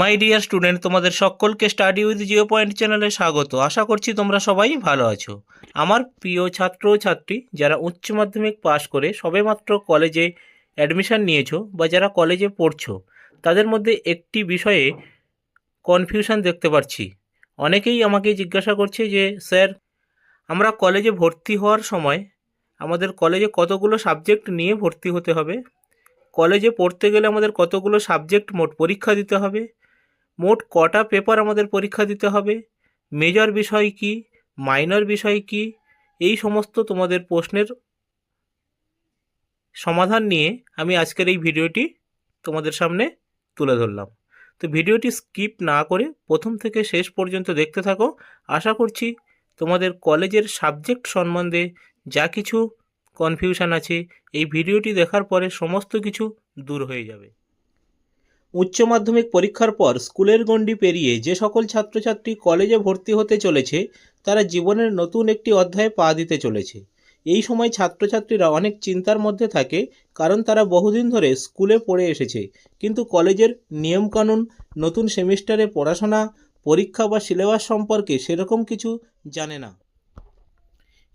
My dear student তোমাদের সকলকে study with Jio point চ্যানেলে স্বাগত। আশা করছি তোমরা সবাই ভালো আছো। আমার প্রিয় ছাত্র ছাত্রী, যারা উচ্চ মাধ্যমিক পাশ করে সবেমাত্র কলেজে অ্যাডমিশন নিয়েছো বা যারা কলেজে পড়ছো, তাদের মধ্যে একটি বিষয়ে কনফিউশন দেখতে পাচ্ছি। অনেকেই আমাকে জিজ্ঞাসা করছে যে, স্যার, আমরা কলেজে ভর্তি হওয়ার সময় আমাদের কলেজে কতগুলো সাবজেক্ট নিয়ে ভর্তি হতে হবে? কলেজে পড়তে গেলে আমাদের কতগুলো সাবজেক্ট মোট পরীক্ষা দিতে হবে? মোট কটা পেপার আমাদের পরীক্ষা দিতে হবে? মেজর বিষয় কি? মাইনর বিষয় কি? এই সমস্ত তোমাদের প্রশ্নের সমাধান নিয়ে আমি আজকের এই ভিডিওটি তোমাদের সামনে তুলে ধরলাম। তো ভিডিওটি স্কিপ না করে প্রথম থেকে শেষ পর্যন্ত দেখতে থাকো। আশা করছি তোমাদের কলেজের সাবজেক্ট সম্বন্ধে যা কিছু কনফিউশন আছে, এই ভিডিওটি দেখার পরে সমস্ত কিছু দূর হয়ে যাবে। উচ্চ মাধ্যমিক পরীক্ষার পর স্কুলের গণ্ডি পেরিয়ে যে সকল ছাত্রছাত্রী কলেজে ভর্তি হতে চলেছে, তারা জীবনের নতুন একটি অধ্যায়ে পা দিতে চলেছে। এই সময় ছাত্রছাত্রীরা অনেক চিন্তার মধ্যে থাকে, কারণ তারা বহুদিন ধরে স্কুলে পড়ে এসেছে। কিন্তু কলেজের নিয়মকানুন, নতুন সেমিস্টারে পড়াশোনা, পরীক্ষা বা সিলেবাস সম্পর্কে সেরকম কিছু জানে না।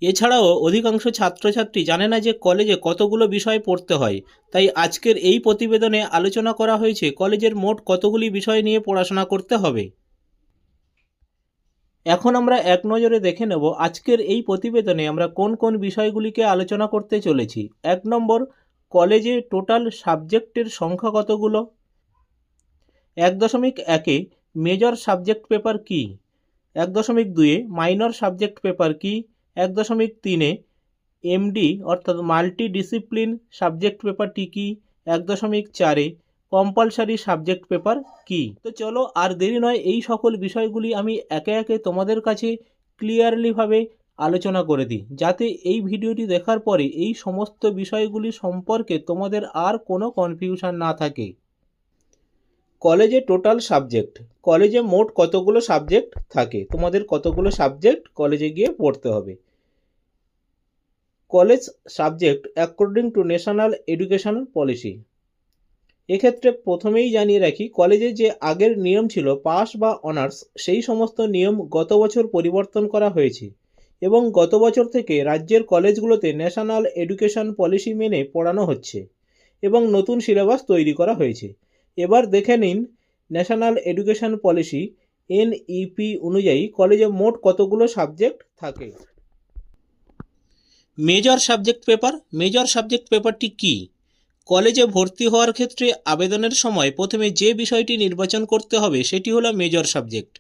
এছাড়াও অধিকাংশ ছাত্রছাত্রী জানে না যে কলেজে কতগুলো বিষয় পড়তে হয়। তাই আজকের এই প্রতিবেদনে আলোচনা করা হয়েছে কলেজের মোট কতগুলি বিষয় নিয়ে পড়াশোনা করতে হবে। এখন আমরা এক নজরে দেখে নেব আজকের এই প্রতিবেদনে আমরা কোন কোন বিষয়গুলিকে আলোচনা করতে চলেছি। এক নম্বর, কলেজে টোটাল সাবজেক্টের সংখ্যা কতগুলো? এক দশমিক একে মেজর সাবজেক্ট পেপার কি? এক দশমিক দুয়ে মাইনর সাবজেক্ট পেপার কি? এক দশমিক তিনে এমডি অর্থাৎ মাল্টি ডিসিপ্লিন সাবজেক্ট পেপারটি কি? এক দশমিক চারে কম্পালসারি সাবজেক্ট পেপার কি? তো চলো আর দেরি নয়, এই সকল বিষয়গুলি আমি একে একে তোমাদের কাছে ক্লিয়ারলিভাবে আলোচনা করে দিই, যাতে এই ভিডিওটি দেখার পরে এই সমস্ত বিষয়গুলি সম্পর্কে তোমাদের আর কোনো কনফিউশন না থাকে। কলেজে টোটাল সাবজেক্ট, কলেজে মোট কতগুলো সাবজেক্ট থাকে? তোমাদের কতগুলো সাবজেক্ট কলেজে গিয়ে পড়তে হবে? College subject according to national education policy এক্ষেত্রে প্রথমেই জানিয়ে রাখি, কলেজে যে আগের নিয়ম ছিল, পাস বা অনার্স, সেই সমস্ত নিয়ম গত বছর পরিবর্তন করা হয়েছে এবং গত বছর থেকে রাজ্যের কলেজগুলোতে ন্যাশনাল এডুকেশন পলিসি মেনে পড়ানো হচ্ছে এবং নতুন সিলেবাস তৈরি করা হয়েছে। এবার দেখে নিন ন্যাশনাল এডুকেশন পলিসি এনইপি অনুযায়ী কলেজে মোট কতগুলো সাবজেক্ট থাকে? Major subject paper major subject পেপারটি কি? কলেজে ভর্তি হওয়ার ক্ষেত্রে আবেদনের সময় প্রথমে যে বিষয়টি নির্বাচন করতে হবে সেটি হলো মেজর সাবজেক্ট।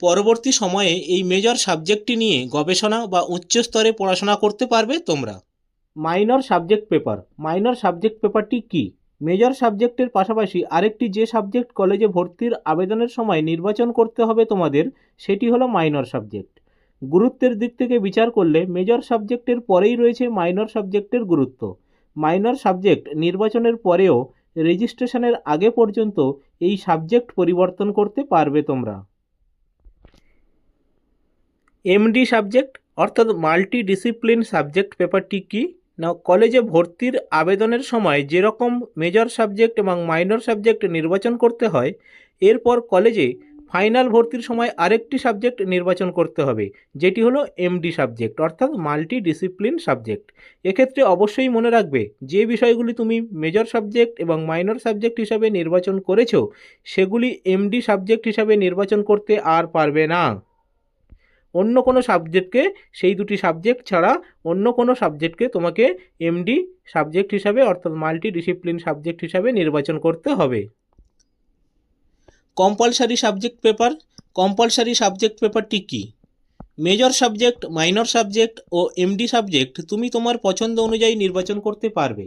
পরবর্তী সময়ে এই মেজর সাবজেক্টটি নিয়ে গবেষণা বা উচ্চ স্তরে পড়াশোনা করতে পারবে তোমরা। Minor subject paper minor subject পেপারটি কি? মেজর সাবজেক্টের পাশাপাশি আরেকটি যে সাবজেক্ট কলেজে ভর্তির আবেদনের সময় নির্বাচন করতে হবে তোমাদের, সেটি হলো মাইনর সাবজেক্ট। গুরুত্বের দিক থেকে বিচার করলে মেজর সাবজেক্টের পরেই রয়েছে মাইনর সাবজেক্টের গুরুত্ব। মাইনর সাবজেক্ট নির্বাচনের পরেও রেজিস্ট্রেশনের আগে পর্যন্ত এই সাবজেক্ট পরিবর্তন করতে পারবে তোমরা। এমডি সাবজেক্ট, অর্থাৎ মাল্টি ডিসিপ্লিন সাবজেক্ট, পেপারটি কি? না কলেজে ভর্তির আবেদনের সময় যেরকম মেজর সাবজেক্ট এবং মাইনর সাবজেক্ট নির্বাচন করতে হয়, এরপর কলেজে ফাইনাল ভর্তির সময় আরেকটি সাবজেক্ট নির্বাচন করতে হবে, যেটি হলো এমডি সাবজেক্ট অর্থাৎ মাল্টি ডিসিপ্লিন সাবজেক্ট এক্ষেত্রে অবশ্যই মনে রাখবে, যে বিষয়গুলি তুমি মেজর সাবজেক্ট এবং মাইনর সাবজেক্ট হিসাবে নির্বাচন করেছ, সেগুলি এমডি সাবজেক্ট হিসাবে নির্বাচন করতে আর পারবে না। অন্য কোনো সাবজেক্টকে সেই দুটি সাবজেক্ট ছাড়া অন্য কোনো সাবজেক্টকে তোমাকে এমডি সাবজেক্ট হিসাবে অর্থাৎ মাল্টি ডিসিপ্লিন সাবজেক্ট হিসাবে নির্বাচন করতে হবে। Compulsory subject paper compulsory subject পেপারটি কী? মেজর সাবজেক্ট মাইনর সাবজেক্ট ও এমডি সাবজেক্ট তুমি তোমার পছন্দ অনুযায়ী নির্বাচন করতে পারবে।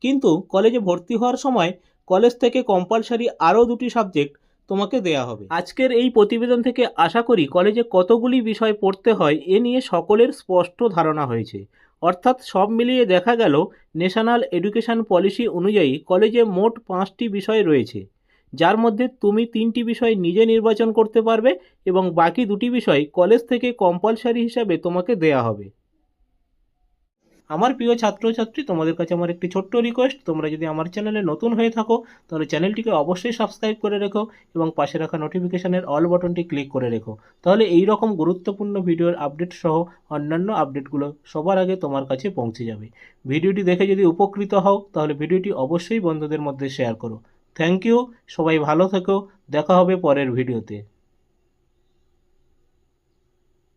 কিন্তু কলেজে ভর্তি হওয়ার সময় কলেজ থেকে কম্পালসারি আরও দুটি সাবজেক্ট তোমাকে দেয়া হবে। আজকের এই প্রতিবেদন থেকে আশা করি কলেজে কতগুলি বিষয় পড়তে হয় এ নিয়ে সকলের স্পষ্ট ধারণা হয়েছে। অর্থাৎ সব মিলিয়ে দেখা গেল ন্যাশনাল এডুকেশন পলিসি অনুযায়ী কলেজে মোট পাঁচটি বিষয় রয়েছে। যার মধ্যে তুমি তিনটি বিষয় নিজে নির্বাচন করতে পারবে এবং বাকি দুটি বিষয় কলেজ থেকে কম্পালসারি হিসাবে তোমাকে দেয়া হবে। আমার প্রিয় ছাত্রছাত্রী, তোমাদের কাছে আমার একটি ছোট্ট রিকোয়েস্ট তোমরা যদি আমার চ্যানেলে নতুন হয়ে থাকো, তাহলে চ্যানেলটিকে অবশ্যই সাবস্ক্রাইব করে রেখো এবং পাশে রাখা নোটিফিকেশনের অল বাটনটি ক্লিক করে রেখো। তাহলে এই রকম গুরুত্বপূর্ণ ভিডিওর আপডেট সহ অন্যান্য আপডেটগুলো সবার আগে তোমার কাছে পৌঁছে যাবে। ভিডিওটি দেখে যদি উপকৃত হও, তাহলে ভিডিওটি অবশ্যই বন্ধুদের মধ্যে শেয়ার করো। থ্যাংক ইউ সবাই ভালো থেকো, দেখা হবে পরের ভিডিওতে